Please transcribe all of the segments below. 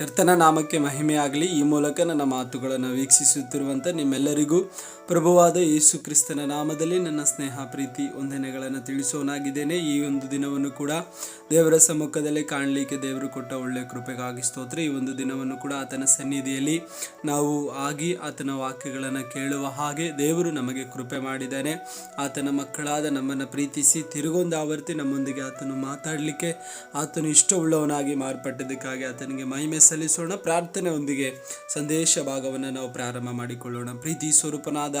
ಕರ್ತನ ನಾಮಕ್ಕೆ ಮಹಿಮೆಯಾಗಲಿ. ಈ ಮೂಲಕ ನನ್ನ ಮಾತುಗಳನ್ನು ವೀಕ್ಷಿಸುತ್ತಿರುವಂಥ ನಿಮ್ಮೆಲ್ಲರಿಗೂ ಪ್ರಭುವಾದ ಯೇಸು ಕ್ರಿಸ್ತನ ನಾಮದಲ್ಲಿ ನನ್ನ ಸ್ನೇಹ, ಪ್ರೀತಿ, ವಂದನೆಗಳನ್ನು ತಿಳಿಸೋನಾಗಿದ್ದೇನೆ. ಈ ಒಂದು ದಿನವನ್ನು ಕೂಡ ದೇವರ ಸಮ್ಮುಖದಲ್ಲಿ ಕಾಣಲಿಕ್ಕೆ ದೇವರು ಕೊಟ್ಟ ಒಳ್ಳೆಯ ಕೃಪೆಗಾಗಿ ಸ್ತೋತ್ರ. ಈ ಒಂದು ದಿನವನ್ನು ಕೂಡ ಆತನ ಸನ್ನಿಧಿಯಲ್ಲಿ ನಾವು ಆಗಿ ಆತನ ವಾಕ್ಯಗಳನ್ನು ಕೇಳುವ ಹಾಗೆ ದೇವರು ನಮಗೆ ಕೃಪೆ ಮಾಡಿದ್ದಾನೆ. ಆತನ ಮಕ್ಕಳಾದ ನಮ್ಮನ್ನು ಪ್ರೀತಿಸಿ ತಿರುಗೊಂದು ಆವರ್ತಿ ನಮ್ಮೊಂದಿಗೆ ಆತನು ಮಾತಾಡಲಿಕ್ಕೆ, ಆತನು ಇಷ್ಟವುಳ್ಳವನಾಗಿ ಮಾರ್ಪಟ್ಟದಕ್ಕಾಗಿ ಆತನಿಗೆ ಮಹಿಮೆ ಸಲ್ಲಿಸೋಣ. ಪ್ರಾರ್ಥನೆಯೊಂದಿಗೆ ಸಂದೇಶ ಭಾಗವನ್ನು ನಾವು ಪ್ರಾರಂಭ ಮಾಡಿಕೊಳ್ಳೋಣ. ಪ್ರೀತಿ ಸ್ವರೂಪನಾದ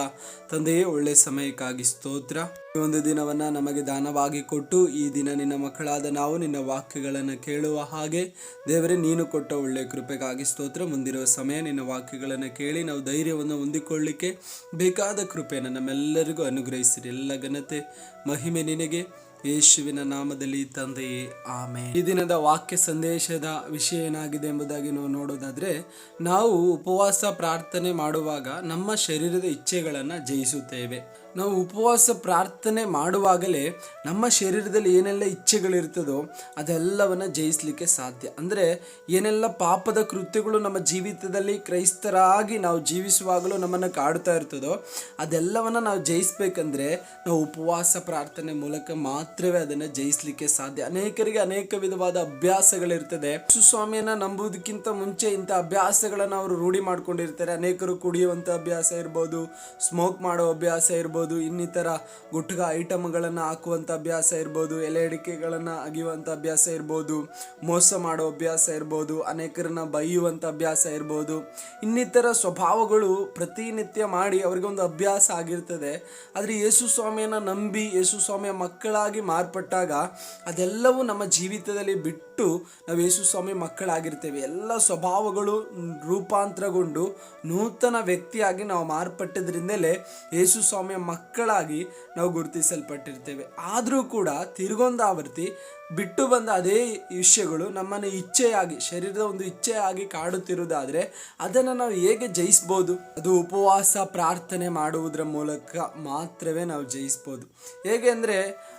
ತಂದೆಯೇ, ಒಳ್ಳೆ ಸಮಯಕ್ಕಾಗಿ ಸ್ತೋತ್ರ. ಈ ಒಂದು ದಿನವನ್ನ ನಮಗೆ ದಾನವಾಗಿ ಕೊಟ್ಟು, ಈ ದಿನ ನಿನ್ನ ಮಕ್ಕಳಾದ ನಾವು ನಿನ್ನ ವಾಕ್ಯಗಳನ್ನು ಕೇಳುವ ಹಾಗೆ, ದೇವರೇ, ನೀನು ಕೊಟ್ಟ ಒಳ್ಳೆಯ ಕೃಪೆಗಾಗಿ ಸ್ತೋತ್ರ. ಮುಂದಿರುವ ಸಮಯ ನಿನ್ನ ವಾಕ್ಯಗಳನ್ನು ಕೇಳಿ ನಾವು ಧೈರ್ಯವನ್ನು ಹೊಂದಿಕೊಳ್ಳಿಕ್ಕೆ ಬೇಕಾದ ಕೃಪೆಯನ್ನು ನಮ್ಮೆಲ್ಲರಿಗೂ ಅನುಗ್ರಹಿಸಿರಿ. ಎಲ್ಲ ಘನತೆ, ಮಹಿಮೆ ನಿನಗೆ. ಯೇಸುವಿನ ನಾಮದಲ್ಲಿ ತಂದೆಯೇ ಆಮೆ ಈ ದಿನದ ವಾಕ್ಯ ಸಂದೇಶದ ವಿಷಯ ಏನಾಗಿದೆ ಎಂಬುದಾಗಿ ನಾವು ನೋಡೋದಾದ್ರೆ, ನಾವು ಉಪವಾಸ ಪ್ರಾರ್ಥನೆ ಮಾಡುವಾಗ ನಮ್ಮ ಶರೀರದ ಇಚ್ಛೆಗಳನ್ನು ಜಯಿಸುತ್ತೇವೆ. ನಾವು ಉಪವಾಸ ಪ್ರಾರ್ಥನೆ ಮಾಡುವಾಗಲೇ ನಮ್ಮ ಶರೀರದಲ್ಲಿ ಏನೆಲ್ಲ ಇಚ್ಛೆಗಳಿರ್ತದೋ ಅದೆಲ್ಲವನ್ನು ಜಯಿಸಲಿಕ್ಕೆ ಸಾಧ್ಯ. ಅಂದರೆ ಏನೆಲ್ಲ ಪಾಪದ ಕೃತ್ಯಗಳು ನಮ್ಮ ಜೀವಿತದಲ್ಲಿ ಕ್ರೈಸ್ತರಾಗಿ ನಾವು ಜೀವಿಸುವಾಗಲೂ ನಮ್ಮನ್ನು ಕಾಡ್ತಾ ಇರ್ತದೋ ಅದೆಲ್ಲವನ್ನು ನಾವು ಜಯಿಸಬೇಕಂದ್ರೆ ನಾವು ಉಪವಾಸ ಪ್ರಾರ್ಥನೆ ಮೂಲಕ ಮಾತ್ರವೇ ಅದನ್ನು ಜಯಿಸಲಿಕ್ಕೆ ಸಾಧ್ಯ. ಅನೇಕರಿಗೆ ಅನೇಕ ವಿಧವಾದ ಅಭ್ಯಾಸಗಳಿರ್ತದೆ. ಸುಸ್ವಾಮಿಯನ್ನು ನಂಬುವುದಕ್ಕಿಂತ ಮುಂಚೆ ಇಂಥ ಅಭ್ಯಾಸಗಳನ್ನು ಅವರು ರೂಢಿ ಮಾಡ್ಕೊಂಡಿರ್ತಾರೆ. ಅನೇಕರು ಕುಡಿಯುವಂಥ ಅಭ್ಯಾಸ ಇರ್ಬೋದು ಸ್ಮೋಕ್ ಮಾಡೋ ಅಭ್ಯಾಸ ಇರ್ಬೋದು. ಇನ್ನಿತರ ಗುಟ್ಕ ಐಟಮ್ಗಳನ್ನು ಹಾಕುವಂಥ ಅಭ್ಯಾಸ ಇರ್ಬೋದು, ಎಲೆ ಅಡಿಕೆಗಳನ್ನು ಅಗಿಯುವಂಥ ಅಭ್ಯಾಸ ಇರ್ಬೋದು, ಮೋಸ ಮಾಡೋ ಅಭ್ಯಾಸ ಇರ್ಬೋದು, ಅನೇಕರನ್ನ ಬೈಯುವಂಥ ಅಭ್ಯಾಸ ಇರ್ಬೋದು, ಇನ್ನಿತರ ಸ್ವಭಾವಗಳು ಪ್ರತಿನಿತ್ಯ ಮಾಡಿ ಅವರಿಗೆ ಒಂದು ಅಭ್ಯಾಸ ಆಗಿರ್ತದೆ. ಆದರೆ ಯೇಸು ಸ್ವಾಮಿಯನ್ನು ನಂಬಿ, ಯೇಸು ಸ್ವಾಮಿಯ ಮಕ್ಕಳಾಗಿ ಮಾರ್ಪಟ್ಟಾಗ ಅದೆಲ್ಲವೂ ನಮ್ಮ ಜೀವಿತದಲ್ಲಿ ಬಿಟ್ಟು ನಾವು ಯೇಸು ಸ್ವಾಮಿ ಮಕ್ಕಳಾಗಿರ್ತೇವೆ. ಎಲ್ಲ ಸ್ವಭಾವಗಳು ರೂಪಾಂತರಗೊಂಡು ನೂತನ ವ್ಯಕ್ತಿಯಾಗಿ ನಾವು ಮಾರ್ಪಟ್ಟದ್ರಿಂದಲೇ ಯೇಸು ಸ್ವಾಮಿಯ ಮಕ್ಕಳಾಗಿ ನಾವು ಗುರುತಿಸಲ್ಪಟ್ಟಿರ್ತೇವೆ. ಆದರೂ ಕೂಡ ತಿರುಗೊಂದಾವರ್ತಿ ಬಿಟ್ಟು ಬಂದ ಅದೇ ವಿಷಯಗಳು ನಮ್ಮನ್ನು ಇಚ್ಛೆಯಾಗಿ, ಶರೀರದ ಒಂದು ಇಚ್ಛೆಯಾಗಿ ಕಾಡುತ್ತಿರುವುದಾದರೆ ಅದನ್ನು ನಾವು ಹೇಗೆ ಜಯಿಸ್ಬೋದು? ಅದು ಉಪವಾಸ, ಪ್ರಾರ್ಥನೆ ಮಾಡುವುದರ ಮೂಲಕ ಮಾತ್ರವೇ ನಾವು ಜಯಿಸ್ಬೋದು. ಹೇಗೆ ಅಂದರೆ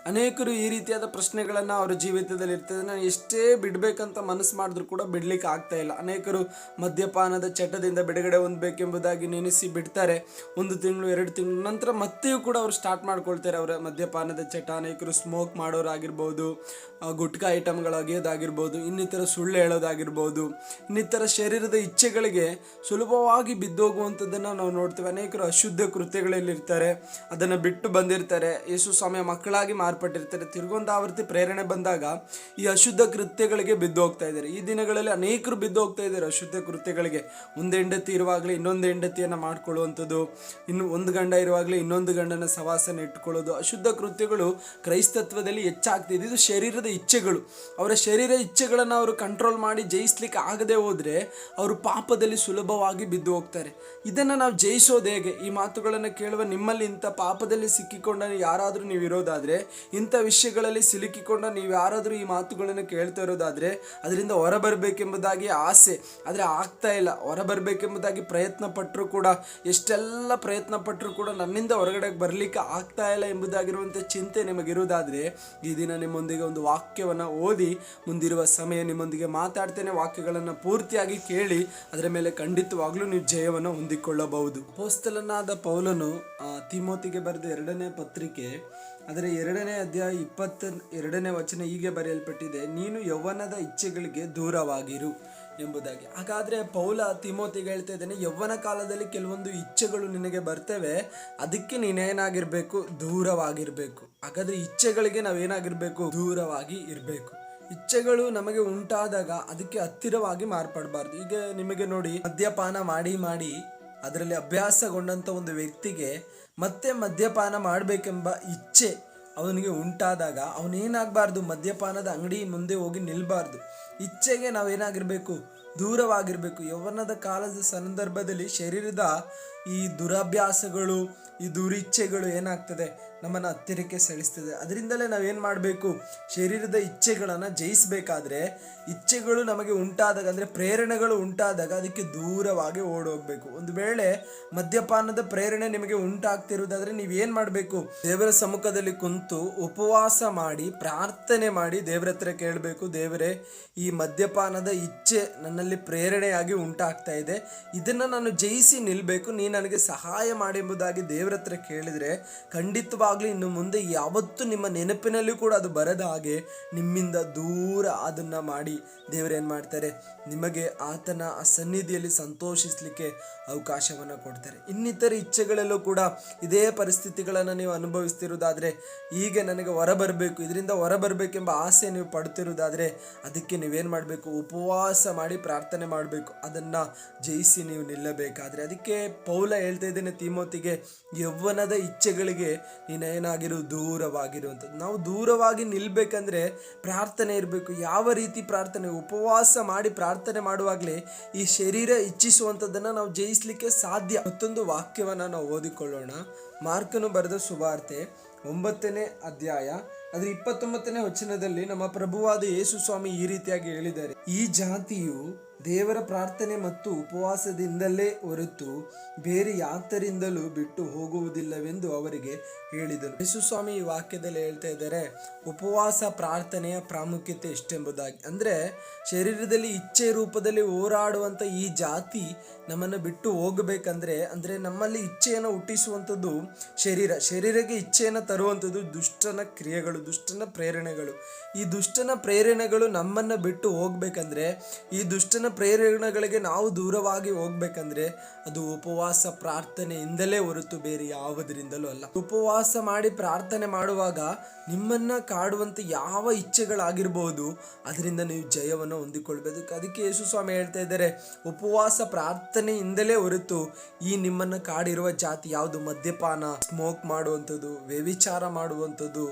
ಅನೇಕರು ಈ ರೀತಿಯಾದ ಪ್ರಶ್ನೆಗಳನ್ನು ಅವರ ಜೀವಿತದಲ್ಲಿ ಇರ್ತದೆ. ನಾನು ಎಷ್ಟೇ ಬಿಡಬೇಕಂತ ಮನಸ್ಸು ಮಾಡಿದ್ರು ಕೂಡ ಬಿಡ್ಲಿಕ್ಕೆ ಆಗ್ತಾ ಇಲ್ಲ. ಅನೇಕರು ಮದ್ಯಪಾನದ ಚಟದಿಂದ ಬಿಡುಗಡೆ ಹೊಂದಬೇಕೆಂಬುದಾಗಿ ನೆನೆಸಿ ಬಿಡ್ತಾರೆ. ಒಂದು ತಿಂಗಳು, ಎರಡು ತಿಂಗಳು ನಂತರ ಮತ್ತೆಯೂ ಕೂಡ ಅವರು ಸ್ಟಾರ್ಟ್ ಮಾಡ್ಕೊಳ್ತಾರೆ. ಅವರ ಮದ್ಯಪಾನದ ಚಟ, ಅನೇಕರು ಸ್ಮೋಕ್ ಮಾಡೋರಾಗಿರ್ಬೋದು. ಗುಟ್ಕಾ ಐಟಮ್ಗಳು ಅಗೆಯೋದಾಗಿರ್ಬೋದು, ಇನ್ನಿತರ ಸುಳ್ಳು ಹೇಳೋದಾಗಿರ್ಬೋದು, ಇನ್ನಿತರ ಶರೀರದ ಇಚ್ಛೆಗಳಿಗೆ ಸುಲಭವಾಗಿ ಬಿದ್ದೋಗುವಂಥದ್ದನ್ನು ನಾವು ನೋಡ್ತೇವೆ. ಅನೇಕರು ಅಶುದ್ಧ ಕೃತ್ಯಗಳಲ್ಲಿ ಇರ್ತಾರೆ ಅದನ್ನು ಬಿಟ್ಟು ಬಂದಿರ್ತಾರೆ, ಯೇಸು ಸ್ವಾಮಿಯ ಮಕ್ಕಳಾಗಿ ಮಾರ್ಪಟ್ಟಿರ್ತಾರೆ. ತಿರುಗೊಂದಾವರ್ತಿ ಪ್ರೇರಣೆ ಬಂದಾಗ ಈ ಅಶುದ್ಧ ಕೃತ್ಯಗಳಿಗೆ ಬಿದ್ದು ಹೋಗ್ತಾ ಇದ್ದಾರೆ. ಈ ದಿನಗಳಲ್ಲಿ ಅನೇಕರು ಬಿದ್ದು ಹೋಗ್ತಾ ಇದ್ದಾರೆ ಅಶುದ್ಧ ಕೃತ್ಯಗಳಿಗೆ. ಒಂದು ಹೆಂಡತಿ ಇರುವಾಗಲೇ ಇನ್ನೊಂದು ಹೆಂಡತಿಯನ್ನು ಮಾಡ್ಕೊಳ್ಳುವಂಥದ್ದು, ಇನ್ನು ಒಂದು ಗಂಡ ಇರುವಾಗಲೇ ಇನ್ನೊಂದು ಗಂಡನ ಸವಾಸನ ಇಟ್ಕೊಳ್ಳೋದು ಅಶುದ್ಧ ಕೃತ್ಯಗಳು ಕ್ರೈಸ್ತತ್ವದಲ್ಲಿ ಹೆಚ್ಚಾಗ್ತಿದೆ. ಇದು ಶರೀರದ ಇಚ್ಛೆಗಳು, ಅವರ ಶರೀರ ಇಚ್ಛೆಗಳನ್ನು ಅವರು ಕಂಟ್ರೋಲ್ ಮಾಡಿ ಜಯಿಸ್ಲಿಕ್ಕೆ ಆಗದೆ ಹೋದರೆ ಅವರು ಪಾಪದಲ್ಲಿ ಸುಲಭವಾಗಿ ಬಿದ್ದು ಹೋಗ್ತಾರೆ. ಇದನ್ನು ನಾವು ಜಯಿಸೋದು ಹೇಗೆ? ಈ ಮಾತುಗಳನ್ನು ಕೇಳುವ ನಿಮ್ಮಲ್ಲಿ ಇಂಥ ಪಾಪದಲ್ಲಿ ಸಿಕ್ಕಿಕೊಂಡ ಯಾರಾದರೂ ನೀವು ಇರೋದಾದರೆ, ಇಂಥ ವಿಷಯಗಳಲ್ಲಿ ಸಿಲುಕಿಕೊಂಡ ನೀವು ಯಾರಾದರೂ ಈ ಮಾತುಗಳನ್ನು ಕೇಳ್ತಾ ಇರೋದಾದರೆ, ಅದರಿಂದ ಹೊರಬರಬೇಕೆಂಬುದಾಗಿ ಆಸೆ. ಆದರೆ ಆಗ್ತಾ ಇಲ್ಲ. ಹೊರಬರಬೇಕೆಂಬುದಾಗಿ ಪ್ರಯತ್ನ ಪಟ್ಟರು ಕೂಡ, ಎಷ್ಟೆಲ್ಲ ಪ್ರಯತ್ನ ಪಟ್ಟರು ಕೂಡ ನನ್ನಿಂದ ಹೊರಗಡೆ ಬರಲಿಕ್ಕೆ ಆಗ್ತಾ ಇಲ್ಲ ಎಂಬುದಾಗಿರುವಂಥ ಚಿಂತೆ ನಿಮಗಿರುವುದಾದರೆ, ಈ ದಿನ ನಿಮ್ಮೊಂದಿಗೆ ಒಂದು ವಾಕ್ಯವನ್ನು ಓದಿ ಮುಂದಿರುವ ಸಮಯ ನಿಮ್ಮೊಂದಿಗೆ ಮಾತಾಡ್ತೇನೆ. ವಾಕ್ಯಗಳನ್ನು ಪೂರ್ತಿಯಾಗಿ ಕೇಳಿ ಅದರ ಮೇಲೆ ಖಂಡಿತವಾಗ್ಲೂ ನೀವು ಜಯವನ್ನು ಹೊಂದಿಕೊಳ್ಳಬಹುದು. ಪೋಸ್ತಲನಾದ ಪೌಲನು ತಿಮೋತಿಗೆ ಬರೆದ ಎರಡನೇ ಪತ್ರಿಕೆ ಅದರ ಎರಡನೇ ಅಧ್ಯಾಯ ಇಪ್ಪತ್ತ ಎರಡನೇ ವಚನ ಹೀಗೆ ಬರೆಯಲ್ಪಟ್ಟಿದೆ, ನೀನು ಯೌವನದ ಇಚ್ಛೆಗಳಿಗೆ ದೂರವಾಗಿರು. ಎಂಬುದಾಗಿ. ಹಾಗಾದ್ರೆ ಪೌಲ ತಿಮೋತಿಗೆ ಹೇಳ್ತಾ ಇದ್ದೇನೆ ಯೌವನ ಕಾಲದಲ್ಲಿ ಕೆಲವೊಂದು ಇಚ್ಛೆಗಳು ನಿನಗೆ ಬರ್ತವೆ, ಅದಕ್ಕೆ ನೀನೇನಾಗಿರ್ಬೇಕು? ದೂರವಾಗಿರ್ಬೇಕು. ಹಾಗಾದ್ರೆ ಇಚ್ಛೆಗಳಿಗೆ ನಾವೇನಾಗಿರ್ಬೇಕು? ದೂರವಾಗಿ ಇರಬೇಕು. ಇಚ್ಛೆಗಳು ನಮಗೆ ಉಂಟಾದಾಗ ಅದಕ್ಕೆ ಹತ್ತಿರವಾಗಿ ಮಾರ್ಪಡಬಾರ್ದು. ಈಗ ನಿಮಗೆ ನೋಡಿ, ಮದ್ಯಪಾನ ಮಾಡಿ ಮಾಡಿ ಅದರಲ್ಲಿ ಅಭ್ಯಾಸಗೊಂಡಂಥ ಒಂದು ವ್ಯಕ್ತಿಗೆ ಮತ್ತೆ ಮದ್ಯಪಾನ ಮಾಡಬೇಕೆಂಬ ಇಚ್ಛೆ ಅವನಿಗೆ ಉಂಟಾದಾಗ ಅವನೇನಾಗಬಾರ್ದು? ಮದ್ಯಪಾನದ ಅಂಗಡಿ ಮುಂದೆ ಹೋಗಿ ನಿಲ್ಲಬಾರ್ದು ಇಚ್ಛೆಗೆ ನಾವೇನಾಗಿರಬೇಕು? ದೂರವಾಗಿರಬೇಕು. ಯೌವನದ ಕಾಲದ ಸಂದರ್ಭದಲ್ಲಿ ಶರೀರದ ಈ ದುರಭ್ಯಾಸಗಳು ಈ ದುರಿಚ್ಛೆಗಳು ಏನಾಗ್ತದೆ? ನಮ್ಮನ್ನು ಹತ್ತಿರಕ್ಕೆ ಸೆಳೆಸ್ತದೆ. ಅದರಿಂದಲೇ ನಾವೇನು ಮಾಡಬೇಕು? ಶರೀರದ ಇಚ್ಛೆಗಳನ್ನು ಜಯಿಸಬೇಕಾದ್ರೆ, ಇಚ್ಛೆಗಳು ನಮಗೆ ಉಂಟಾದಾಗ, ಅಂದರೆ ಪ್ರೇರಣೆಗಳು ಉಂಟಾದಾಗ ಅದಕ್ಕೆ ದೂರವಾಗಿ ಓಡೋಗಬೇಕು. ಒಂದು ವೇಳೆ ಮದ್ಯಪಾನದ ಪ್ರೇರಣೆ ನಿಮಗೆ ಉಂಟಾಗ್ತಿರುವುದಾದರೆ ನೀವೇನು ಮಾಡಬೇಕು? ದೇವರ ಸಮ್ಮುಖದಲ್ಲಿ ಕುಂತು ಉಪವಾಸ ಮಾಡಿ, ಪ್ರಾರ್ಥನೆ ಮಾಡಿ ದೇವರ ಹತ್ರ ಕೇಳಬೇಕು, ದೇವರೇ, ಈ ಮದ್ಯಪಾನದ ಇಚ್ಛೆ ನನ್ನಲ್ಲಿ ಪ್ರೇರಣೆಯಾಗಿ ಉಂಟಾಗ್ತಾ ಇದೆ. ಇದನ್ನು ನಾನು ಜಯಿಸಿ ನಿಲ್ಲಬೇಕು ನೀ ನನಗೆ ಸಹಾಯ ಮಾಡಿ ಎಂಬುದಾಗಿ ದೇವರ ಹತ್ರ ಕೇಳಿದರೆ ಖಂಡಿತವಾಗ್ಲೂ ಇನ್ನು ಮುಂದೆ ಯಾವತ್ತೂ ನಿಮ್ಮ ನೆನಪಿನಲ್ಲಿ ಕೂಡ ಅದು ಬರದ ಹಾಗೆ ನಿಮ್ಮಿಂದ ದೂರ ಅದನ್ನು ಮಾಡಿ ದೇವರೇನು ಮಾಡ್ತಾರೆ? ನಿಮಗೆ ಆತನ ಆ ಸನ್ನಿಧಿಯಲ್ಲಿ ಸಂತೋಷಿಸಲಿಕ್ಕೆ ಅವಕಾಶವನ್ನು ಕೊಡ್ತಾರೆ. ಇನ್ನಿತರ ಇಚ್ಛೆಗಳಲ್ಲೂ ಕೂಡ ಇದೇ ಪರಿಸ್ಥಿತಿಗಳನ್ನು ನೀವು ಅನುಭವಿಸ್ತಿರೋದಾದರೆ ಈಗ ನನಗೆ ಹೊರಬರಬೇಕು ಇದರಿಂದ ಹೊರಬರಬೇಕೆಂಬ ಆಸೆ ನೀವು ಪಡ್ತಿರೋದಾದರೆ ಅದಕ್ಕೆ ನೀವೇನು ಮಾಡಬೇಕು? ಉಪವಾಸ ಮಾಡಿ ಪ್ರಾರ್ಥನೆ ಮಾಡಬೇಕು. ಅದನ್ನು ಜಯಿಸಿ ನೀವು ನಿಲ್ಲಬೇಕಾದ್ರೆ. ಅದಕ್ಕೆ ಪೌಲ ಹೇಳ್ತಾ ಇದ್ದೇನೆ ತಿಮೋತಿಗೆ ಯೌವನದ ಇಚ್ಛೆಗಳಿಗೆ ನೀನೇನಾಗಿರು, ದೂರವಾಗಿರುವಂಥದ್ದು. ನಾವು ದೂರವಾಗಿ ನಿಲ್ಬೇಕಂದ್ರೆ ಪ್ರಾರ್ಥನೆ ಇರಬೇಕು. ಯಾವ ರೀತಿ ಪ್ರಾರ್ಥನೆ? ಉಪವಾಸ ಮಾಡಿ ಪ್ರಾರ್ಥನೆ ಮಾಡುವಾಗಲೇ ಈ ಶರೀರ ಇಚ್ಛಿಸುವಂಥದ್ದನ್ನು ನಾವು ಜಯಿಸಲಿಕ್ಕೆ ಸಾಧ್ಯ. ಮತ್ತೊಂದು ವಾಕ್ಯವನ್ನು ನಾವು ಓದಿಕೊಳ್ಳೋಣ. ಮಾರ್ಕನು ಬರೆದ ಸುವಾರ್ತೆ ಒಂಬತ್ತನೇ ಅಧ್ಯಾಯ, ಅದ್ರ ಇಪ್ಪತ್ತೊಂಬತ್ತನೇ ವಚನದಲ್ಲಿ ನಮ್ಮ ಪ್ರಭುವಾದ ಯೇಸು ಸ್ವಾಮಿ ಈ ರೀತಿಯಾಗಿ ಹೇಳಿದ್ದಾರೆ. ಈ ಜಾತಿಯು ದೇವರ ಪ್ರಾರ್ಥನೆ ಮತ್ತು ಉಪವಾಸದಿಂದಲೇ ಹೊರತು ಬೇರೆ ಯಾತರಿಂದಲೂ ಬಿಟ್ಟು ಹೋಗುವುದಿಲ್ಲವೆಂದು ಅವರಿಗೆ ಹೇಳಿದರು ಯೇಸುಸ್ವಾಮಿ ಈ ವಾಕ್ಯದಲ್ಲಿ ಹೇಳ್ತಾ ಇದ್ದಾರೆ, ಉಪವಾಸ ಪ್ರಾರ್ಥನೆಯ ಪ್ರಾಮುಖ್ಯತೆ ಎಷ್ಟೆಂಬುದಾಗಿ. ಅಂದರೆ ಶರೀರದಲ್ಲಿ ಇಚ್ಛೆ ರೂಪದಲ್ಲಿ ಹೋರಾಡುವಂಥ ಈ ಜಾತಿ ನಮ್ಮನ್ನು ಬಿಟ್ಟು ಹೋಗಬೇಕಂದ್ರೆ, ಅಂದರೆ ನಮ್ಮಲ್ಲಿ ಇಚ್ಛೆಯನ್ನು ಹುಟ್ಟಿಸುವಂಥದ್ದು ಶರೀರ. ಶರೀರಕ್ಕೆ ಇಚ್ಛೆಯನ್ನು ತರುವಂಥದ್ದು ದುಷ್ಟನ ಕ್ರಿಯೆಗಳು, ದುಷ್ಟನ ಪ್ರೇರಣೆಗಳು. ಈ ದುಷ್ಟನ ಪ್ರೇರಣೆಗಳು ನಮ್ಮನ್ನು ಬಿಟ್ಟು ಹೋಗಬೇಕಂದ್ರೆ, ಈ ದುಷ್ಟನ ಪ್ರೇರಣೆಗಳಿಗೆ ನಾವು ದೂರವಾಗಿ ಹೋಗ್ಬೇಕಂದ್ರೆ ಅದು ಉಪವಾಸ ಪ್ರಾರ್ಥನೆಯಿಂದಲೇ ಹೊರತು ಬೇರೆ ಯಾವುದರಿಂದಲೂ ಅಲ್ಲ. ಉಪವಾಸ ಮಾಡಿ ಪ್ರಾರ್ಥನೆ ಮಾಡುವಾಗ ನಿಮ್ಮನ್ನ ಕಾಡುವಂಥ ಯಾವ ಇಚ್ಛೆಗಳಾಗಿರ್ಬೋದು, ಅದರಿಂದ ನೀವು ಜಯವನ್ನು ಹೊಂದಿಕೊಳ್ಬೇಕು. ಅದಕ್ಕೆ ಯೇಸು ಸ್ವಾಮಿ ಹೇಳ್ತಾ ಇದ್ದಾರೆ, ಉಪವಾಸ ಪ್ರಾರ್ಥನೆಯಿಂದಲೇ ಹೊರತು ಈ ನಿಮ್ಮನ್ನು ಕಾಡಿರುವ ಜಾತಿ ಯಾವುದು? ಮದ್ಯಪಾನ, ಸ್ಮೋಕ್ ಮಾಡುವಂಥದ್ದು ವ್ಯವಿಚಾರ ಮಾಡುವಂಥದ್ದು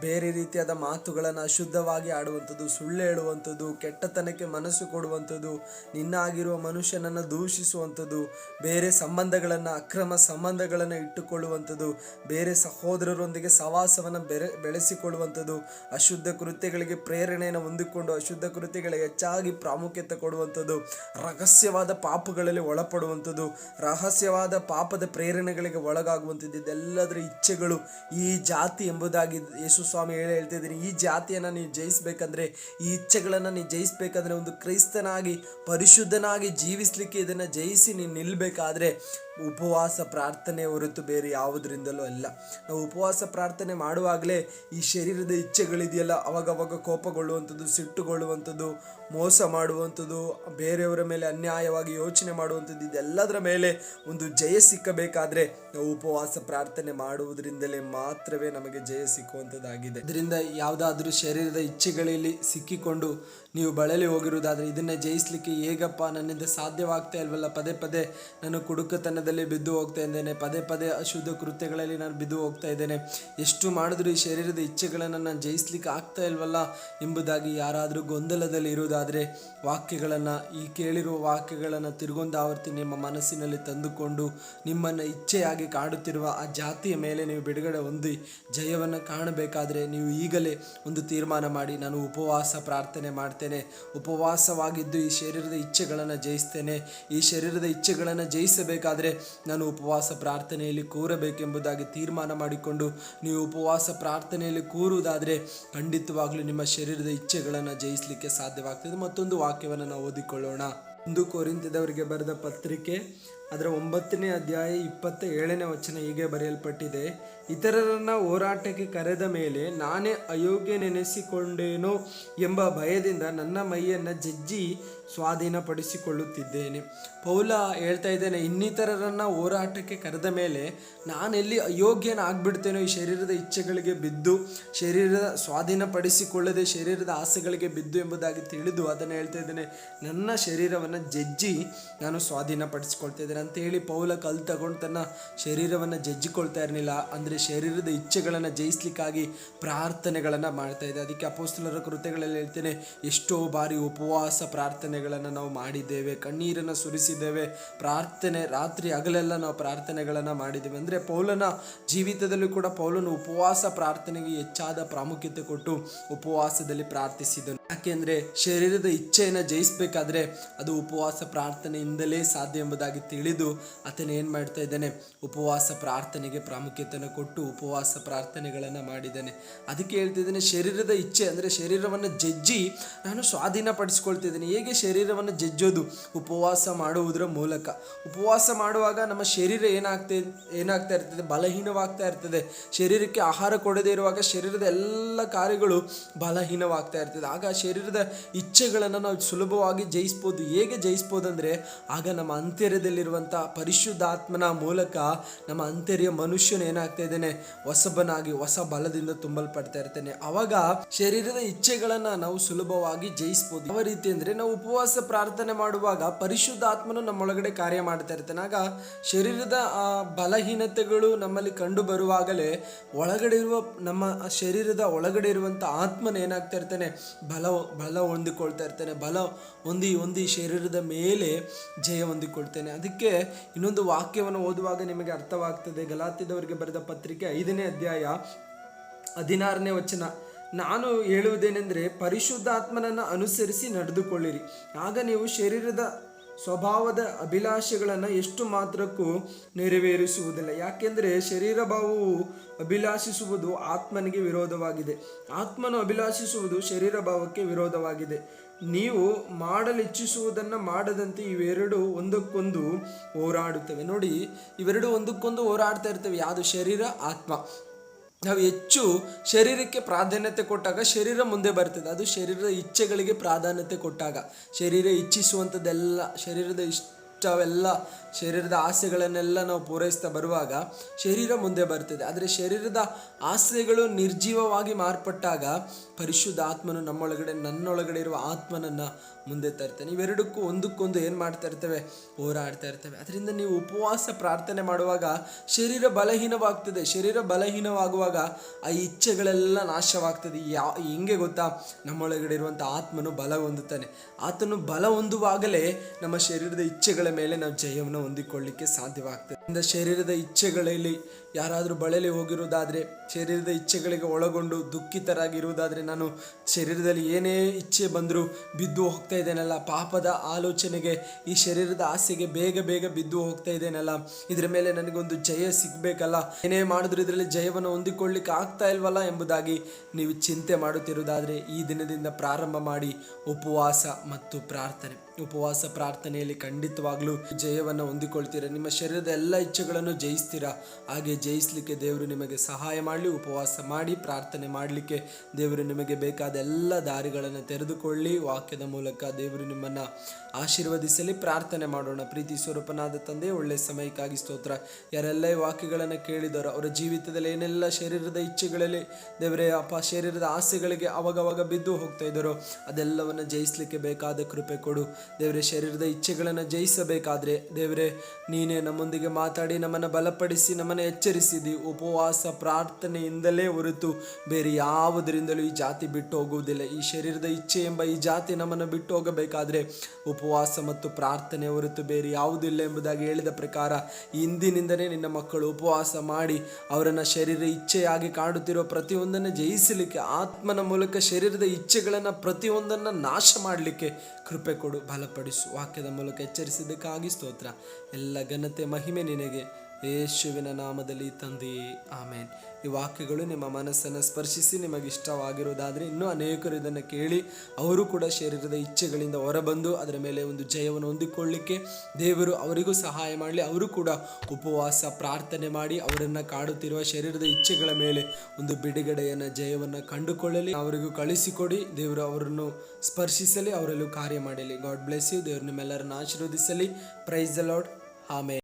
ಬೇರೆ ರೀತಿಯಾದ ಮಾತುಗಳನ್ನು ಅಶುದ್ಧವಾಗಿ ಆಡುವಂಥದ್ದು, ಸುಳ್ಳು ಹೇಳುವಂಥದ್ದು, ಕೆಟ್ಟತನಕ್ಕೆ ಮನಸ್ಸು ಕೊಡುವಂಥದ್ದು, ನಿನ್ನ ಆಗಿರುವ ಮನುಷ್ಯನನ್ನು ದೂಷಿಸುವಂಥದ್ದು, ಬೇರೆ ಸಂಬಂಧಗಳನ್ನು, ಅಕ್ರಮ ಸಂಬಂಧಗಳನ್ನು ಇಟ್ಟುಕೊಳ್ಳುವಂಥದ್ದು, ಬೇರೆ ಸಹೋದರರೊಂದಿಗೆ ಸವಾಸವನ್ನು ಬೆರೆ ಬೆಳೆಸಿಕೊಳ್ಳುವಂಥದ್ದು ಅಶುದ್ಧ ಕೃತ್ಯಗಳಿಗೆ ಪ್ರೇರಣೆಯನ್ನು ಹೊಂದಿಕೊಂಡು ಅಶುದ್ಧ ಕೃತ್ಯಗಳಿಗೆ ಹೆಚ್ಚಾಗಿ ಪ್ರಾಮುಖ್ಯತೆ ಕೊಡುವಂಥದ್ದು. ರಹಸ್ಯವಾದ ಪಾಪಗಳಲ್ಲಿ ಒಳಪಡುವಂಥದ್ದು. ರಹಸ್ಯವಾದ ಪಾಪದ ಪ್ರೇರಣೆಗಳಿಗೆ ಒಳಗಾಗುವಂಥದ್ದು. ಇದೆಲ್ಲದರ ಇಚ್ಛೆಗಳು ಈ ಜಾತಿ ಎಂಬುದಾಗಿ ಯೇಸು ಸ್ವಾಮಿ ಹೇಳಿ ಹೇಳ್ತಾ ಇದ್ದೀನಿ ಈ ಜಾತಿಯನ್ನು ನೀವು ಜಯಿಸಬೇಕಂದ್ರೆ, ಈ ಇಚ್ಛೆಗಳನ್ನು ನೀವು ಜಯಿಸಬೇಕಂದ್ರೆ ಒಂದು ಕ್ರೈಸ್ತನಾಗಿ, ಪರಿಶುದ್ಧನಾಗಿ ಜೀವಿಸಲಿಕ್ಕೆ ಇದನ್ನು ಜಯಿಸಿ ನೀನು ನಿಲ್ಲಬೇಕಾದ್ರೆ ಉಪವಾಸ ಪ್ರಾರ್ಥನೆ ಹೊರತು ಬೇರೆ ಯಾವುದರಿಂದಲೂ ಅಲ್ಲ. ನಾವು ಉಪವಾಸ ಪ್ರಾರ್ಥನೆ ಮಾಡುವಾಗಲೇ ಈ ಶರೀರದ ಇಚ್ಛೆಗಳಿದೆಯಲ್ಲ, ಅವಾಗವಾಗ ಕೋಪಗೊಳ್ಳುವಂಥದ್ದು, ಸಿಟ್ಟುಗೊಳ್ಳುವಂಥದ್ದು ಮೋಸ ಮಾಡುವಂಥದ್ದು, ಬೇರೆಯವರ ಮೇಲೆ ಅನ್ಯಾಯವಾಗಿ ಯೋಚನೆ ಮಾಡುವಂಥದ್ದು, ಇದೆಲ್ಲದರ ಮೇಲೆ ಒಂದು ಜಯ ಸಿಕ್ಕಬೇಕಾದ್ರೆ ನಾವು ಉಪವಾಸ ಪ್ರಾರ್ಥನೆ ಮಾಡುವುದರಿಂದಲೇ ಮಾತ್ರವೇ ನಮಗೆ ಜಯ ಸಿಕ್ಕುವಂಥದ್ದಾಗಿದೆ. ಇದರಿಂದ ಯಾವುದಾದ್ರೂ ಶರೀರದ ಇಚ್ಛೆಗಳಲ್ಲಿ ಸಿಕ್ಕಿಕೊಂಡು ನೀವು ಬಳಲಿ ಹೋಗಿರುವುದಾದರೆ ಇದನ್ನು ಜಯಿಸಲಿಕ್ಕೆ, ಹೇಗಪ್ಪ, ನನ್ನಿಂದ ಸಾಧ್ಯವಾಗ್ತಾ ಇಲ್ವಲ್ಲ, ಪದೇ ಪದೇ ನಾನು ಕುಡುಕತನದಲ್ಲಿ ಬಿದ್ದು ಹೋಗ್ತಾ ಇದ್ದೇನೆ, ಪದೇ ಪದೇ ಅಶುದ್ಧ ಕೃತ್ಯಗಳಲ್ಲಿ ನಾನು ಬಿದ್ದು ಹೋಗ್ತಾ ಇದ್ದೇನೆ, ಎಷ್ಟು ಮಾಡಿದ್ರೂ ಈ ಶರೀರದ ಇಚ್ಛೆಗಳನ್ನು ನಾನು ಜಯಿಸ್ಲಿಕ್ಕೆ ಆಗ್ತಾ ಇಲ್ವಲ್ಲ ಎಂಬುದಾಗಿ ಯಾರಾದರೂ ಗೊಂದಲದಲ್ಲಿ ಇರುವುದಾದರೆ ವಾಕ್ಯಗಳನ್ನು, ಈ ಕೇಳಿರುವ ವಾಕ್ಯಗಳನ್ನು ತಿರುಗೊಂದಾವರ್ತಿ ನಿಮ್ಮ ಮನಸ್ಸಿನಲ್ಲಿ ತಂದುಕೊಂಡು ನಿಮ್ಮನ್ನು ಇಚ್ಛೆಯಾಗಿ ಕಾಡುತ್ತಿರುವ ಆ ಜಾತಿಯ ಮೇಲೆ ನೀವು ಬಿಡುಗಡೆ ಹೊಂದಿ ಜಯವನ್ನು ಕಾಣಬೇಕಾದರೆ ನೀವು ಈಗಲೇ ಒಂದು ತೀರ್ಮಾನ ಮಾಡಿ, ನಾನು ಉಪವಾಸ ಪ್ರಾರ್ಥನೆ ಮಾಡ್ತೇನೆ, ಉಪವಾಸವಾಗಿದ್ದು ಈ ಶರೀರದ ಇಚ್ಛೆಗಳನ್ನು ಜಯಿಸ್ತೇನೆ, ಈ ಶರೀರದ ಇಚ್ಛೆಗಳನ್ನು ಜಯಿಸಬೇಕಾದರೆ ನಾನು ಉಪವಾಸ ಪ್ರಾರ್ಥನೆಯಲ್ಲಿ ಕೂರಬೇಕೆಂಬುದಾಗಿ ತೀರ್ಮಾನ ಮಾಡಿಕೊಂಡು ನೀವು ಉಪವಾಸ ಪ್ರಾರ್ಥನೆಯಲ್ಲಿ ಕೂರುವುದಾದರೆ ಖಂಡಿತವಾಗಲೂ ನಿಮ್ಮ ಶರೀರದ ಇಚ್ಛೆಗಳನ್ನು ಜಯಿಸಲಿಕ್ಕೆ ಸಾಧ್ಯವಾಗ್ತದೆ. ಮತ್ತೊಂದು ವಾಕ್ಯವನ್ನು ನಾವು ಓದಿಕೊಳ್ಳೋಣ. ಒಂದು ಕೊರಿಂತದವರಿಗೆ ಬರೆದ ಪತ್ರಿಕೆ ಅದರ ಒಂಬತ್ತನೇ ಅಧ್ಯಾಯ ಇಪ್ಪತ್ತ ಏಳನೇ ವಚನ ಹೀಗೆ ಬರೆಯಲ್ಪಟ್ಟಿದೆ, ಇತರರನ್ನ ಹೋರಾಟಕ್ಕೆ ಕರೆದ ಮೇಲೆ ನಾನೇ ಅಯೋಗ್ಯನೆನೆಸಿಕೊಂಡೇನೋ ಎಂಬ ಭಯದಿಂದ ನನ್ನ ಮೈಯನ್ನು ಜಜ್ಜಿ ಸ್ವಾಧೀನಪಡಿಸಿಕೊಳ್ಳುತ್ತಿದ್ದೇನೆ. ಪೌಲ ಹೇಳ್ತಾ ಇದ್ದೇನೆ, ಇನ್ನಿತರರನ್ನ ಹೋರಾಟಕ್ಕೆ ಕರೆದ ಮೇಲೆ ನಾನೆಲ್ಲಿ ಅಯೋಗ್ಯನಾಗ್ಬಿಡ್ತೇನೋ ಈ ಶರೀರದ ಇಚ್ಛೆಗಳಿಗೆ ಬಿದ್ದು, ಶರೀರದ ಸ್ವಾಧೀನಪಡಿಸಿಕೊಳ್ಳದೆ ಶರೀರದ ಆಸೆಗಳಿಗೆ ಬಿದ್ದು ಎಂಬುದಾಗಿ ತಿಳಿದು ಅದನ್ನು ಹೇಳ್ತಾ ಇದ್ದೇನೆ, ನನ್ನ ಶರೀರವನ್ನು ಜಜ್ಜಿ ನಾನು ಸ್ವಾಧೀನಪಡಿಸಿಕೊಳ್ತಾ ಇದ್ದೇನೆ. ಇದ್ದೇನೆ ಅಂತೇಳಿ ಪೌಲ ಕಲ್ ತಗೊಂಡು ತನ್ನ ಶರೀರವನ್ನು ಜಜ್ಜಿಕೊಳ್ತಾ ಇರಲಿಲ್ಲ. ಅಂದರೆ ಶರೀರದ ಇಚ್ಛೆಗಳನ್ನು ಜಯಿಸ್ಲಿಕ್ಕಾಗಿ ಪ್ರಾರ್ಥನೆಗಳನ್ನು ಮಾಡ್ತಾ ಇದೆ. ಅದಕ್ಕೆ ಅಪೋಸ್ತಲರ ಕೃತ್ಯಗಳಲ್ಲಿ ಹೇಳ್ತೇನೆ, ಎಷ್ಟೋ ಬಾರಿ ಉಪವಾಸ ಪ್ರಾರ್ಥನೆಗಳನ್ನು ನಾವು ಮಾಡಿದ್ದೇವೆ, ಕಣ್ಣೀರನ್ನು ಸುರಿಸಿದ್ದೇವೆ, ಪ್ರಾರ್ಥನೆ, ರಾತ್ರಿ ಹಗಲೆಲ್ಲ ನಾವು ಪ್ರಾರ್ಥನೆಗಳನ್ನು ಮಾಡಿದ್ದೇವೆ. ಅಂದರೆ ಪೌಲನ ಜೀವಿತದಲ್ಲೂ ಕೂಡ ಪೌಲನು ಉಪವಾಸ ಪ್ರಾರ್ಥನೆಗೆ ಹೆಚ್ಚಾದ ಪ್ರಾಮುಖ್ಯತೆ ಕೊಟ್ಟು ಉಪವಾಸದಲ್ಲಿ ಪ್ರಾರ್ಥಿಸಿದನು. ಯಾಕೆಂದರೆ ಶರೀರದ ಇಚ್ಛೆಯನ್ನು ಜಯಿಸಬೇಕಾದ್ರೆ ಅದು ಉಪವಾಸ ಪ್ರಾರ್ಥನೆಯಿಂದಲೇ ಸಾಧ್ಯ ಎಂಬುದಾಗಿ ತಿಳಿದು ಆತನ ಏನು ಮಾಡ್ತಾ ಇದ್ದಾನೆ? ಉಪವಾಸ ಪ್ರಾರ್ಥನೆಗೆ ಪ್ರಾಮುಖ್ಯತೆಯನ್ನು ಕೊಟ್ಟು ಉಪವಾಸ ಪ್ರಾರ್ಥನೆಗಳನ್ನು ಮಾಡಿದ್ದಾನೆ. ಅದಕ್ಕೆ ಹೇಳ್ತಿದ್ದೇನೆ ಶರೀರದ ಇಚ್ಛೆ ಅಂದರೆ ಶರೀರವನ್ನು ಜಜ್ಜಿ ನಾನು ಸ್ವಾಧೀನಪಡಿಸ್ಕೊಳ್ತಿದ್ದೇನೆ. ಹೇಗೆ ಶರೀರವನ್ನು ಜಜ್ಜೋದು? ಉಪವಾಸ ಮಾಡುವುದರ ಮೂಲಕ. ಉಪವಾಸ ಮಾಡುವಾಗ ನಮ್ಮ ಶರೀರ ಏನಾಗ್ತಾ ಏನಾಗ್ತಾ ಇರ್ತದೆ? ಬಲಹೀನವಾಗ್ತಾ ಇರ್ತದೆ. ಶರೀರಕ್ಕೆ ಆಹಾರ ಕೊಡದೇ ಇರುವಾಗ ಶರೀರದ ಎಲ್ಲ ಕಾರ್ಯಗಳು ಬಲಹೀನವಾಗ್ತಾ ಇರ್ತದೆ. ಆಗ ಶರೀರದ ಇಚ್ಛೆಗಳನ್ನು ನಾವು ಸುಲಭವಾಗಿ ಜಯಿಸ್ಬೋದು. ಹೇಗೆ ಜಯಿಸ್ಬೋದು ಅಂದರೆ ಆಗ ನಮ್ಮ ಅಂತರ್ಯದಲ್ಲಿರುವಂಥ ಪರಿಶುದ್ಧಾತ್ಮನ ಮೂಲಕ ನಮ್ಮ ಅಂತರ್ಯ ಮನುಷ್ಯನ ಏನಾಗ್ತಾ ಇದ್ದಾನೆ, ಹೊಸಬನಾಗಿ, ಹೊಸ ಬಲದಿಂದ ತುಂಬಲ್ಪಡ್ತಾ ಇರ್ತೇನೆ. ಅವಾಗ ಶರೀರದ ಇಚ್ಛೆಗಳನ್ನು ನಾವು ಸುಲಭವಾಗಿ ಜಯಿಸ್ಬೋದು. ಯಾವ ರೀತಿ ಅಂದರೆ, ನಾವು ಉಪವಾಸ ಪ್ರಾರ್ಥನೆ ಮಾಡುವಾಗ ಪರಿಶುದ್ಧಾತ್ಮನು ನಮ್ಮೊಳಗಡೆ ಕಾರ್ಯ ಮಾಡ್ತಾ ಇರ್ತಾನೆ. ಆಗ ಶರೀರದ ಬಲಹೀನತೆಗಳು ನಮ್ಮಲ್ಲಿ ಕಂಡು ಬರುವಾಗಲೇ ಒಳಗಡೆ ಇರುವ ನಮ್ಮ ಶರೀರದ ಒಳಗಡೆ ಇರುವಂಥ ಆತ್ಮನ ಏನಾಗ್ತಾ ಇರ್ತಾನೆ, ಬಲ ಬಲ ಹೊಂದಿಕೊಳ್ತಾ ಇರ್ತಾನೆ. ಬಲ ಹೊಂದಿ ಹೊಂದಿ ಶರೀರದ ಮೇಲೆ ಜಯ ಹೊಂದಿಕೊಳ್ತೇನೆ. ಅದಕ್ಕೆ ಇನ್ನೊಂದು ವಾಕ್ಯವನ್ನು ಓದುವಾಗ ನಿಮಗೆ ಅರ್ಥವಾಗ್ತದೆ. ಗಲಾತಿದವರಿಗೆ ಬರೆದ ಪತ್ರಿಕೆ ಐದನೇ ಅಧ್ಯಾಯ ಹದಿನಾರನೇ ವಚನ. ನಾನು ಹೇಳುವುದೇನೆಂದರೆ, ಪರಿಶುದ್ಧಾತ್ಮನನ್ನು ಅನುಸರಿಸಿ ನಡೆದುಕೊಳ್ಳಿರಿ. ಆಗ ನೀವು ಶರೀರದ ಸ್ವಭಾವದ ಅಭಿಲಾಷೆಗಳನ್ನು ಎಷ್ಟು ಮಾತ್ರಕ್ಕೂ ನೆರವೇರಿಸುವುದಿಲ್ಲ. ಯಾಕೆಂದರೆ ಶರೀರ ಭಾವವು ಅಭಿಲಾಷಿಸುವುದು ಆತ್ಮನಿಗೆ ವಿರೋಧವಾಗಿದೆ. ಆತ್ಮನು ಅಭಿಲಾಷಿಸುವುದು ಶರೀರ ಭಾವಕ್ಕೆ ವಿರೋಧವಾಗಿದೆ. ನೀವು ಮಾಡಲು ಇಚ್ಛಿಸುವುದನ್ನು ಮಾಡದಂತೆ ಇವೆರಡು ಒಂದಕ್ಕೊಂದು ಹೋರಾಡುತ್ತವೆ. ನೋಡಿ, ಇವೆರಡು ಒಂದಕ್ಕೊಂದು ಹೋರಾಡ್ತಾ ಇರ್ತವೆ. ಯಾವುದು? ಶರೀರ, ಆತ್ಮ. ನಾವು ಹೆಚ್ಚು ಶರೀರಕ್ಕೆ ಪ್ರಾಧಾನ್ಯತೆ ಕೊಟ್ಟಾಗ ಶರೀರ ಮುಂದೆ ಬರ್ತದೆ. ಅದು ಶರೀರದ ಇಚ್ಛೆಗಳಿಗೆ ಪ್ರಾಧಾನ್ಯತೆ ಕೊಟ್ಟಾಗ. ಶರೀರ ಇಚ್ಛಿಸುವಂಥದ್ದೆಲ್ಲ, ಶರೀರದ ಇಷ್ಟವೆಲ್ಲ, ಶರೀರದ ಆಸೆಗಳನ್ನೆಲ್ಲ ನಾವು ಪೂರೈಸ್ತಾ ಬರುವಾಗ ಶರೀರ ಮುಂದೆ ಬರ್ತದೆ. ಆದರೆ ಶರೀರದ ಆಸೆಗಳು ನಿರ್ಜೀವವಾಗಿ ಮಾರ್ಪಟ್ಟಾಗ ಪರಿಶುದ್ಧ ಆತ್ಮನು ನಮ್ಮೊಳಗಡೆ, ನನ್ನೊಳಗಡೆ ಇರುವ ಆತ್ಮನನ್ನು ಮುಂದೆ ತರ್ತೇನೆ ಇವೆರಡಕ್ಕೂ ಒಂದಕ್ಕೊಂದು ಏನು ಮಾಡ್ತಾ ಇರ್ತೇವೆ? ಹೋರಾಡ್ತಾ ಇರ್ತವೆ. ಅದರಿಂದ ನೀವು ಉಪವಾಸ ಪ್ರಾರ್ಥನೆ ಮಾಡುವಾಗ ಶರೀರ ಬಲಹೀನವಾಗ್ತದೆ. ಶರೀರ ಬಲಹೀನವಾಗುವಾಗ ಆ ಇಚ್ಛೆಗಳೆಲ್ಲ ನಾಶವಾಗ್ತದೆ. ಯಾ, ಹೆಂಗೆ ಗೊತ್ತಾ? ನಮ್ಮೊಳಗಡೆ ಇರುವಂಥ ಆತ್ಮನು ಬಲ ಹೊಂದುತ್ತಾನೆ. ಆತನು ಬಲ ಹೊಂದುವಾಗಲೇ ನಮ್ಮ ಶರೀರದ ಇಚ್ಛೆಗಳ ಮೇಲೆ ನಾವು ಜಯವನ್ನು ಹೊಂದಿಕೊಳ್ಳಿಕ್ಕೆ ಸಾಧ್ಯವಾಗ್ತದೆ. ಶರೀರದ ಇಚ್ಛೆಗಳಲ್ಲಿ ಯಾರಾದರೂ ಬಳಲಿ ಹೋಗಿರುವುದಾದರೆ, ಶರೀರದ ಇಚ್ಛೆಗಳಿಗೆ ಒಳಗೊಂಡು ದುಃಖಿತರಾಗಿರುವುದಾದರೆ ನಾನು ಶರೀರದಲ್ಲಿ ಏನೇ ಇಚ್ಛೆ ಬಂದರೂ ಬಿದ್ದು ಹೋಗ್ತಾ ಇದ್ದೇನಲ್ಲ. ಪಾಪದ ಆಲೋಚನೆಗೆ, ಈ ಶರೀರದ ಆಸೆಗೆ ಬೇಗ ಬೇಗ ಬಿದ್ದು ಹೋಗ್ತಾ ಇದ್ದೇನಲ್ಲ. ಇದರ ಮೇಲೆ ನನಗೊಂದು ಜಯ ಸಿಗಬೇಕಲ್ಲ. ಏನೇ ಮಾಡಿದ್ರು ಇದರಲ್ಲಿ ಜಯವನ್ನು ಹೊಂದಿಕೊಳ್ಳಿಕ್ಕೆ ಆಗ್ತಾ ಇಲ್ವಲ್ಲ ಎಂಬುದಾಗಿ ನೀವು ಚಿಂತೆ ಮಾಡುತ್ತಿರುವುದಾದರೆ ಈ ದಿನದಿಂದ ಪ್ರಾರಂಭ ಮಾಡಿ ಉಪವಾಸ ಮತ್ತು ಪ್ರಾರ್ಥನೆ. ಉಪವಾಸ ಪ್ರಾರ್ಥನೆಯಲ್ಲಿ ಖಂಡಿತವಾಗ್ಲೂ ಜಯವನ್ನು ಹೊಂದಿಕೊಳ್ತೀರಾ? ನಿಮ್ಮ ಶರೀರದ ಎಲ್ಲ ಇಚ್ಛೆಗಳನ್ನು ಜಯಿಸ್ತೀರಾ? ಹಾಗೆ ಜಯಿಸಲಿಕ್ಕೆ ದೇವರು ನಿಮಗೆ ಸಹಾಯ ಮಾಡಲಿ, ಉಪವಾಸ ಮಾಡಿ, ಪ್ರಾರ್ಥನೆ ಮಾಡಲಿಕ್ಕೆ ದೇವರು ನಿಮಗೆ ಬೇಕಾದ ಎಲ್ಲ ದಾರಿಗಳನ್ನು ತೆರೆದುಕೊಳ್ಳಿ. ವಾಕ್ಯದ ಮೂಲಕ ದೇವರು ನಿಮ್ಮನ್ನು ಆಶೀರ್ವದಿಸಲಿ. ಪ್ರಾರ್ಥನೆ ಮಾಡೋಣ. ಪ್ರೀತಿ ಸ್ವರೂಪನಾದ ತಂದೆ ಒಳ್ಳೆಯ ಸಮಯಕ್ಕಾಗಿ ಸ್ತೋತ್ರ. ಯಾರೆಲ್ಲ ವಾಕ್ಯಗಳನ್ನು ಕೇಳಿದರೋ, ಅವರ ಜೀವಿತದಲ್ಲಿ ಏನೆಲ್ಲ ಶರೀರದ ಇಚ್ಛೆಗಳಲ್ಲಿ ದೇವರೇ, ಅಪ್ಪ, ಶರೀರದ ಆಸೆಗಳಿಗೆ ಅವಾಗವಾಗ ಬಿದ್ದು ಹೋಗ್ತಾ ಇದ್ದಾರೋ, ಅದೆಲ್ಲವನ್ನು ಜಯಿಸಲಿಕ್ಕೆ ಬೇಕಾದ ಕೃಪೆ ಕೊಡು. ದೇವರೇ, ಶರೀರದ ಇಚ್ಛೆಗಳನ್ನು ಜಯಿಸಬೇಕಾದ್ರೆ ದೇವರೇ, ನೀನೇ ನಮ್ಮೊಂದಿಗೆ ಮಾತಾಡಿ ನಮ್ಮನ್ನು ಬಲಪಡಿಸಿ ನಮ್ಮನ್ನು ಎಚ್ಚರಿಸಿದಿ. ಉಪವಾಸ, ಪ್ರಾರ್ಥನೆಯಿಂದಲೇ ಹೊರತು ಬೇರೆ ಯಾವುದರಿಂದಲೂ ಈ ಜಾತಿ ಬಿಟ್ಟು ಹೋಗುವುದಿಲ್ಲ. ಈ ಶರೀರದ ಇಚ್ಛೆ ಎಂಬ ಈ ಜಾತಿ ನಮ್ಮನ್ನು ಬಿಟ್ಟು ಹೋಗಬೇಕಾದ್ರೆ ಉಪವಾಸ ಮತ್ತು ಪ್ರಾರ್ಥನೆ ಹೊರತು ಬೇರೆ ಯಾವುದಿಲ್ಲ ಎಂಬುದಾಗಿ ಹೇಳಿದ ಪ್ರಕಾರ ಇಂದಿನಿಂದಲೇ ನಿನ್ನ ಮಕ್ಕಳು ಉಪವಾಸ ಮಾಡಿ ಅವರನ್ನು ಶರೀರ ಇಚ್ಛೆಯಾಗಿ ಕಾಡುತ್ತಿರುವ ಪ್ರತಿಯೊಂದನ್ನು ಜಯಿಸಲಿಕ್ಕೆ ಆತ್ಮನ ಮೂಲಕ ಶರೀರದ ಇಚ್ಛೆಗಳನ್ನು ಪ್ರತಿಯೊಂದನ್ನು ನಾಶ ಮಾಡಲಿಕ್ಕೆ ಕೃಪೆ ಕೊಡು ಬಲಪಡಿಸು. ವಾಕ್ಯದ ಮೂಲಕ ಎಚ್ಚರಿಸಿದ್ದಕ್ಕಾಗಿ ಸ್ತೋತ್ರ. ಎಲ್ಲ ಘನತೆ ಮಹಿಮೆ ನಿನಗೆ. ಯೇಸುವಿನ ನಾಮದಲ್ಲಿ ತಂದಿ. ಆಮೇನ್. ಈ ವಾಕ್ಯಗಳು ನಿಮ್ಮ ಮನಸ್ಸನ್ನು ಸ್ಪರ್ಶಿಸಿ ನಿಮಗೆ ಇಷ್ಟವಾಗಿರುವುದಾದರೆ ಇನ್ನೂ ಅನೇಕರು ಇದನ್ನು ಕೇಳಿ ಅವರು ಕೂಡ ಶರೀರದ ಇಚ್ಛೆಗಳಿಂದ ಹೊರಬಂದು ಅದರ ಮೇಲೆ ಒಂದು ಜಯವನ್ನು ಹೊಂದಿಕೊಳ್ಳಿಕ್ಕೆ ದೇವರು ಅವರಿಗೂ ಸಹಾಯ ಮಾಡಲಿ. ಅವರು ಕೂಡ ಉಪವಾಸ, ಪ್ರಾರ್ಥನೆ ಮಾಡಿ ಅವರನ್ನು ಕಾಡುತ್ತಿರುವ ಶರೀರದ ಇಚ್ಛೆಗಳ ಮೇಲೆ ಒಂದು ಬಿಡುಗಡೆಯನ್ನು, ಜಯವನ್ನು ಕಂಡುಕೊಳ್ಳಲಿ. ಅವರಿಗೂ ಕಳಿಸಿಕೊಡಿ. ದೇವರು ಅವರನ್ನು ಸ್ಪರ್ಶಿಸಲಿ, ಅವರಲ್ಲೂ ಕಾರ್ಯ ಮಾಡಲಿ. God bless you. ದೇವರು ನಿಮ್ಮೆಲ್ಲರನ್ನು ಆಶೀರ್ವದಿಸಲಿ. ಪ್ರೈಸ್ ದ ಲಾರ್ಡ್ ಆಮೇಲೆ